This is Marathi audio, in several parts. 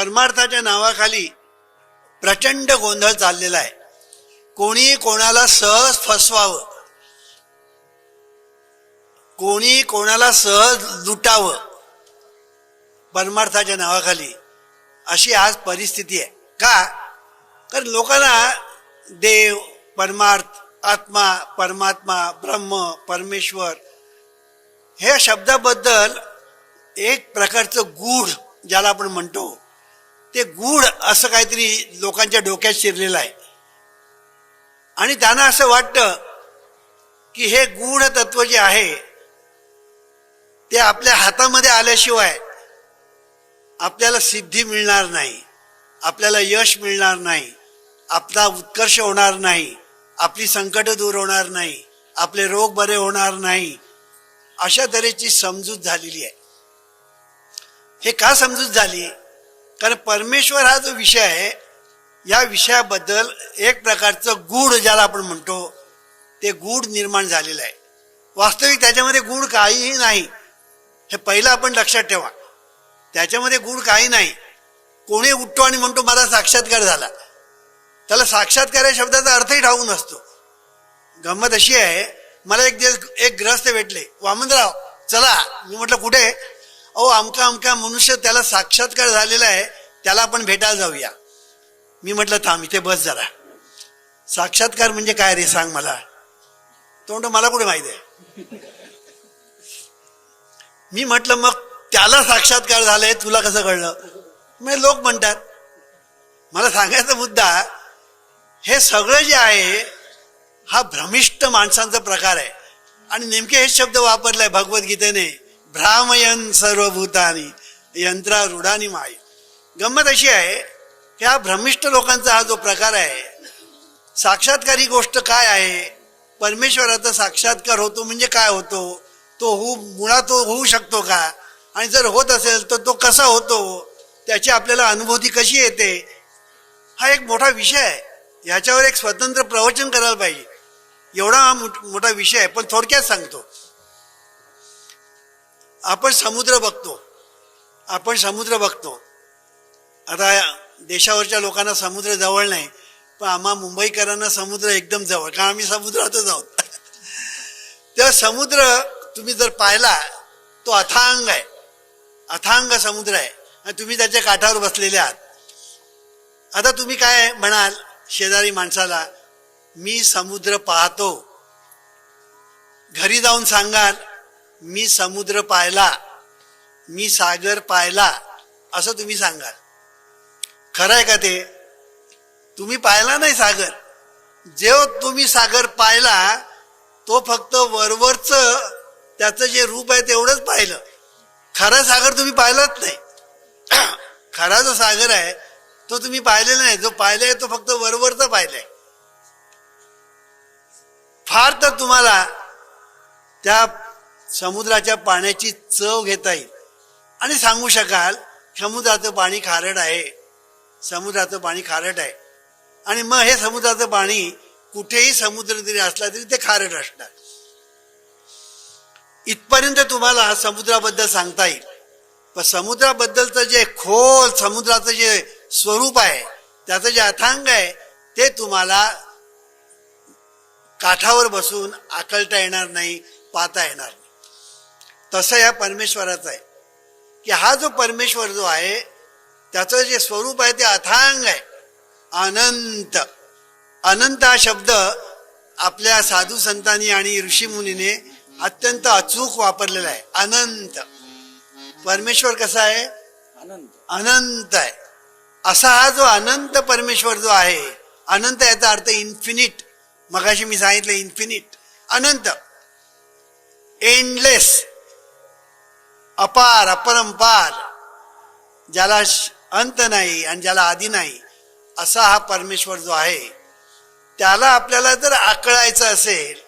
परमार्थाच्या नावाखाली प्रचंड गोंधळ चाललेला आहे. कोणी कोणाला सहज फसवावं? कोणी कोणाला सहज लुटावं? परमार्थाच्या नावाखाली अशी आज परिस्थिती आहे. का? कारण लोकांना देव परमार्थ आत्मा परमात्मा ब्रह्म परमेश्वर ह्या शब्दाबद्दल एक प्रकारचं गूढ ज्याला आपण म्हणतो ते गूढ असं काहीतरी लोकांच्या डोक्यात शिरलेलं आहे. आणि त्यांना असं वाटतं की हे गूढ तत्व जे आहे ते आपल्या हातामध्ये आल्याशिवाय आपल्याला सिद्धी मिळणार नाही आपल्याला यश मिळणार नाही आपला उत्कर्ष होणार नाही आपली संकट दूर होणार नाही आपले रोग बरे होणार नाही अशा तऱ्हेची समजूत झालेली आहे. हे का समजूत झाली? कारण परमेश्वर हा जो विषय आहे या विषयाबद्दल एक प्रकारचं गूढ ज्याला आपण म्हणतो ते गूढ निर्माण झालेलं आहे. वास्तविक त्याच्यामध्ये गूढ काहीही नाही. हे पहिलं आपण लक्षात ठेवा. त्याच्यामध्ये गूढ काही नाही. कोणी उठतो आणि म्हणतो मला साक्षात्कार झाला. त्याला साक्षात्कार या शब्दाचा अर्थही ठाऊक नसतो. गंमत अशी आहे मला एक दिवस एक ग्रस्त भेटले. वामनराव चला. मी म्हटलं कुठे? अहो अमका अमका मनुष्य त्याला साक्षात्कार झालेला आहे त्याला आपण भेटायला जाऊया. मी म्हटलं थांब इथे बस जरा. साक्षात्कार म्हणजे काय रे सांग मला. तोंड मला कुठे माहिती आहे? मी म्हटलं मग त्याला साक्षात्कार झालाय तुला कसं कळलं? मग लोक म्हणतात मला सांगायचा मुद्दा हे सगळं जे आहे हा भ्रमिष्ट माणसांचा प्रकार आहे. आणि नेमके हे शब्द वापरलाय भगवद्गीतेने. भ्रामयन सर्वभूतानी यंत्रा रूढानी माय. गंमत अशी आहे की हा भ्रमिष्ट लोकांचा हा जो प्रकार आहे साक्षात्कारी गोष्ट काय आहे? परमेश्वराचा साक्षात्कार होतो म्हणजे काय होतो? तो होऊ मुळात तो होऊ शकतो का? आणि जर होत असेल तर तो कसा होतो? त्याची आपल्याला अनुभूती कशी येते? हा एक मोठा विषय आहे. याच्यावर एक स्वतंत्र प्रवचन करायला पाहिजे. एवढा हा मोठ- मोठा विषय आहे. पण थोडक्यात सांगतो. आपण समुद्र बघतो. आपण समुद्र बघतो. आता देशावरच्या लोकांना समुद्र जवळ नाही पण आम्हा मुंबईकरांना समुद्र एकदम जवळ कारण आम्ही समुद्रातच आहोत. त्या समुद्र तुम्ही जर पाहिला तो अथांग आहे. अथांग समुद्र आहे. आणि तुम्ही त्याच्या काठावर बसलेले आहात. आता तुम्ही काय म्हणाल शेजारी माणसाला? मी समुद्र पाहतो. घरी जाऊन सांगाल मी समुद्र पाहिला मी सागर पाहिला असं तुम्ही सांगाल. खरं आहे का ते? तुम्ही पाहिला नाही सागर. जेव्हा तुम्ही सागर पाहिला तो फक्त वरवरच त्याचं जे रूप आहे तेवढंच पाहिलं. खरा सागर तुम्ही पाहिलाच नाही. खरा जो सागर आहे तो तुम्ही पाहिलेला नाही. जो पाहिलाय तो फक्त वरवरचा पाहिलाय. फार तर तुम्हाला त्या समुद्राच्या पाण्याची चव घेता येईल. आणि सांगू शकाल समुद्राचं पाणी खारट आहे. समुद्राचं पाणी खारट आहे. आणि मग हे समुद्राचं पाणी कुठेही समुद्र जरी असला तरी ते खारट असणार. इथपर्यंत तुम्हाला समुद्राबद्दल सांगता येईल. पण समुद्राबद्दलचं जे खोल समुद्राचं जे स्वरूप आहे त्याचं जे अथांग आहे ते तुम्हाला काठावर बसून आकलता येणार नाही पाहता येणार नाही. तसं या परमेश्वराचं आहे. की हा जो परमेश्वर जो आहे त्याचं जे स्वरूप आहे ते अथांग आहे. अनंत. अनंत हा शब्द आपल्या साधू संतांनी आणि ऋषीमुनीने अत्यंत अचूक वापरलेला आहे. अनंत. परमेश्वर कसा आहे? आनंद अनंत आहे. असा हा जो अनंत परमेश्वर जो आहे अनंत याचा अर्थ इन्फिनिट मगाशी मी सांगितलं इन्फिनिट अनंत. एंडलेस अपार अपरंपार ज्याला श- अंत नाही आणि ज्याला आधी नाही असा हा परमेश्वर जो आहे त्याला आपल्याला जर आकळायचं असेल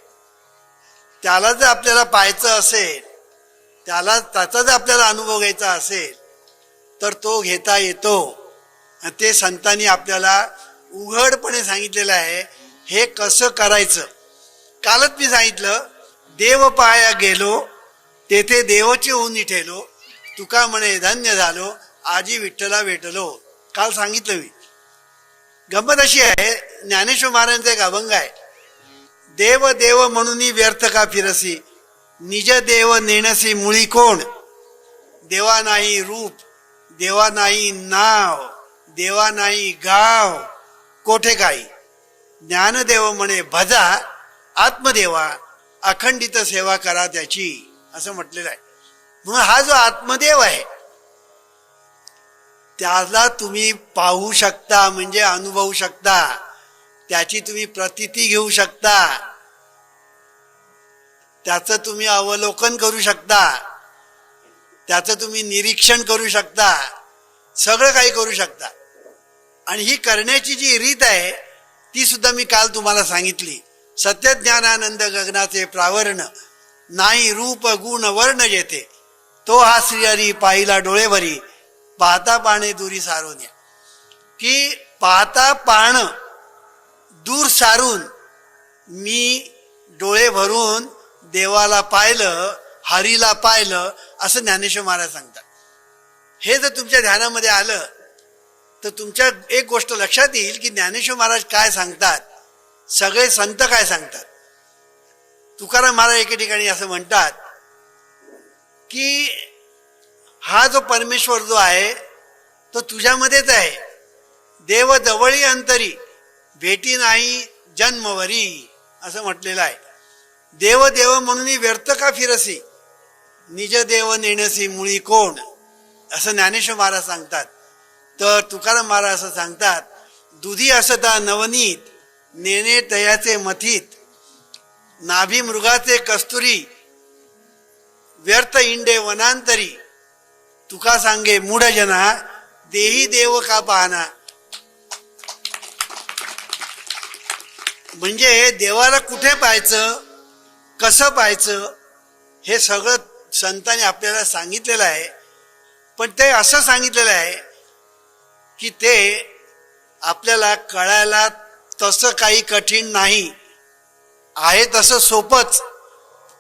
त्याला जर आपल्याला पाहायचं असेल त्याला त्याचा जर आपल्याला अनुभव घ्यायचा असेल तर तो घेता येतो. आणि ते संतांनी आपल्याला उघडपणे सांगितलेलं आहे हे कसं करायचं? कालच मी सांगितलं देव पाया गेलो तेथे देवचे ऊनी ठेलो तुका म्हणे धन्य झालो आजी विठ्ठला भेटलो. काल सांगितलं मी. गंमत अशी आहे ज्ञानेश्वर महाराजांचा एक अभंग आहे. देव देव म्हणून व्यर्थ का फिरसी? निज देव नेणसी मुळी कोण? देवा नाही रूप देवा नाही नाव देवा नाही गाव. कोठे काही? ज्ञानदेव म्हणे भजा आत्मदेवा अखंडित सेवा करा त्याची. असं म्हटलेलं आहे. म्हणून हा जो आत्मदेव आहे त्याला तुम्ही पाहू शकता म्हणजे अनुभवू शकता. त्याची तुम्ही प्रतिती घेऊ शकता. त्याचं तुम्ही अवलोकन करू शकता. त्याचं तुम्ही निरीक्षण करू शकता. सगळं काही करू शकता. आणि ही करण्याची जी रीत आहे ती सुद्धा मी काल तुम्हाला सांगितली. सत्यज्ञानानंद गगनाचे प्रावरण नाही रूप गुण वर्ण जेते. तो हा श्रीहरी पाहिला डोळेभरी. पाहता पाणे दुरी सारून या. की पाहता पाण दूर सारून मी डोळे भरून देवाला पाहिलं हरीला पाहिलं असं ज्ञानेश्वर महाराज सांगतात. हे जर तुमच्या ध्यानामध्ये आलं तर तुमच्या एक गोष्ट लक्षात येईल की ज्ञानेश्वर महाराज काय सांगतात? सगळे संत काय सांगतात? तुकाराम महाराज एके ठिकाणी असं म्हणतात की हा जो परमेश्वर जो आहे तो तुझ्यामध्येच आहे. देव जवळी अंतरी भेटी नाही जन्मवरी असं म्हटलेलं आहे. देव देव म्हणून व्यर्थ का फिरसी? निज देव नेणसी मुळी कोण? असं ज्ञानेश्वर महाराज सांगतात. तर तुकाराम महाराज असं सांगतात दुधी असता नवनीत नेणे तयाचे मथित नाभी मृगाचे कस्तुरी व्यर्थ इंडे वनांतरी तुका सांगे मूढजना देही देव का पाहना. म्हणजे देवाला कुठे पाहायचं कसं पाहायचं हे सगळं संतांनी आपल्याला सांगितलेलं आहे. पण ते असं सांगितलेलं आहे की ते आपल्याला कळायला तसं काही कठीण नाही. आहे तसं सोपंच.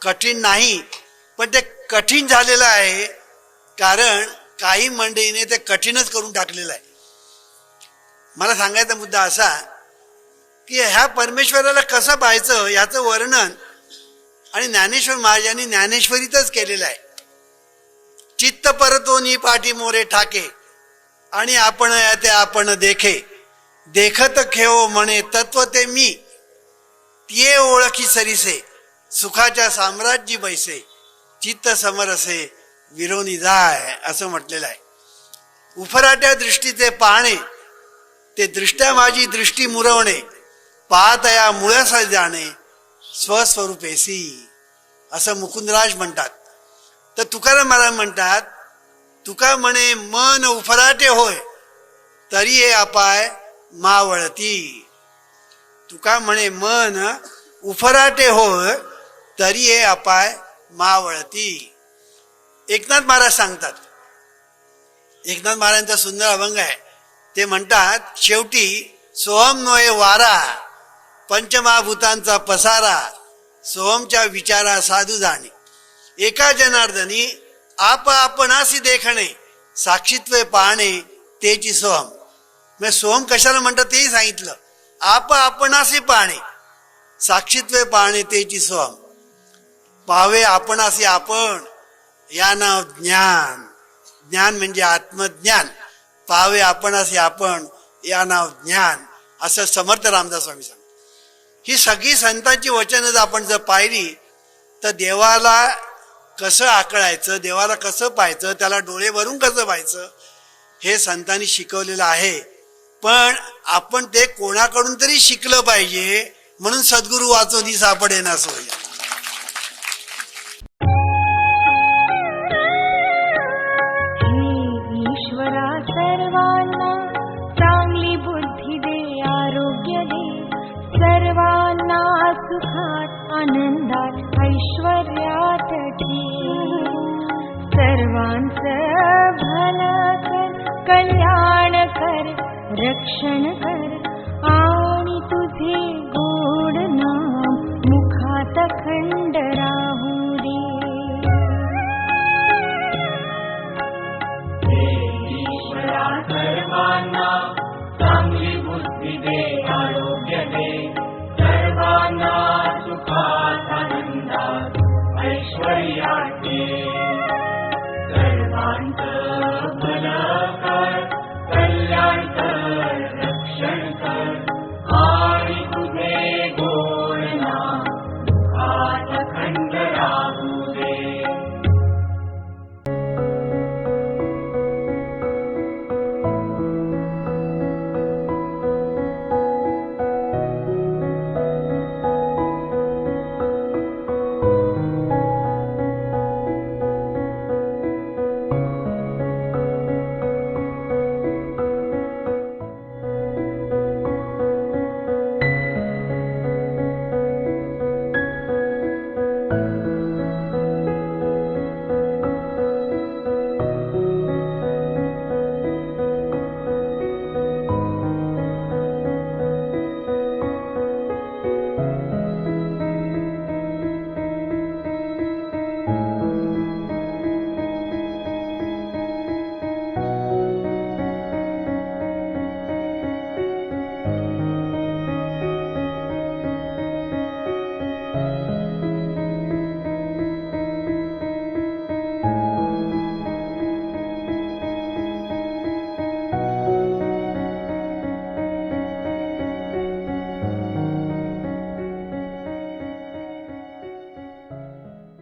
कठीण नाही पण ते कठीण झालेलं आहे. कारण काही मंडळीने ते कठीणच करून टाकलेलं आहे. मला सांगायचा मुद्दा असा की ह्या परमेश्वराला कसं पाहायचं याचं वर्णन आणि ज्ञानेश्वर महाराजांनी ज्ञानेश्वरीतच केलेलं आहे. चित्त परतोनी पाठी मोरे ठाके आणि आपण ते आपण देखे. देखत खेव म्हणे तत्व ते मी. तिये ओळखी सरीसे सुखाच्या साम्राज्य बैसे चित्त समरसे विरोनी जाय असं म्हटलेलं आहे. उफराट्या दृष्टीचे पाहणे ते दृष्ट्या माझी दृष्टी मुरवणे पाहतया मुळस जाणे स्वस्वरूपेसी असं मुकुंदराज म्हणतात. तर तुकाराम महाराज म्हणतात तुका म्हणे मन उफराटे होय तरी हे अपाय मावळती. तुका म्हणे मन उफराटे होय तरी हे अपाय मावळती. एकनाथ महाराज सांगतात. एकनाथ महाराजांचा सुंदर अभंग आहे. ते म्हणतात शेवटी सोहम नोये वारा पंचमहाभूतांचा पसारा सोहमच्या विचारा साधू जाणे. एका जनार्दनी आप आपणासी देखणे साक्षीत्व पाहणे तेची सोहम. मग सोहम कशाला म्हणतात तेही सांगितलं. आप आपणासी पाहणे साक्षीत्वे पाहणे तेची स्वाम पाहावे आपणासी आपण या नाव ज्ञान. ज्ञान म्हणजे आत्मज्ञान. पाहावे आपणासी आपण या नाव ज्ञान. असं समर्थ रामदास स्वामी सांग ही सगळी संतांची वचनं जर आपण जर पाहिली तर देवाला कसं आकळायचं देवाला कसं पाहायचं त्याला डोळे भरून कसं पाहायचं हे संतांनी शिकवलेलं आहे. पण आपण ते कोणाकडून तरी शिकलं पाहिजे म्हणून सद्गुरू वाचवणी सापडेना सोय. ईश्वरा सर्वांना चांगली बुद्धी दे आरोग्य दे. सर्वांना सुखात आनंदात ऐश्वर्यात ठेव सर्वांचं भलं कल्याण रक्षण कर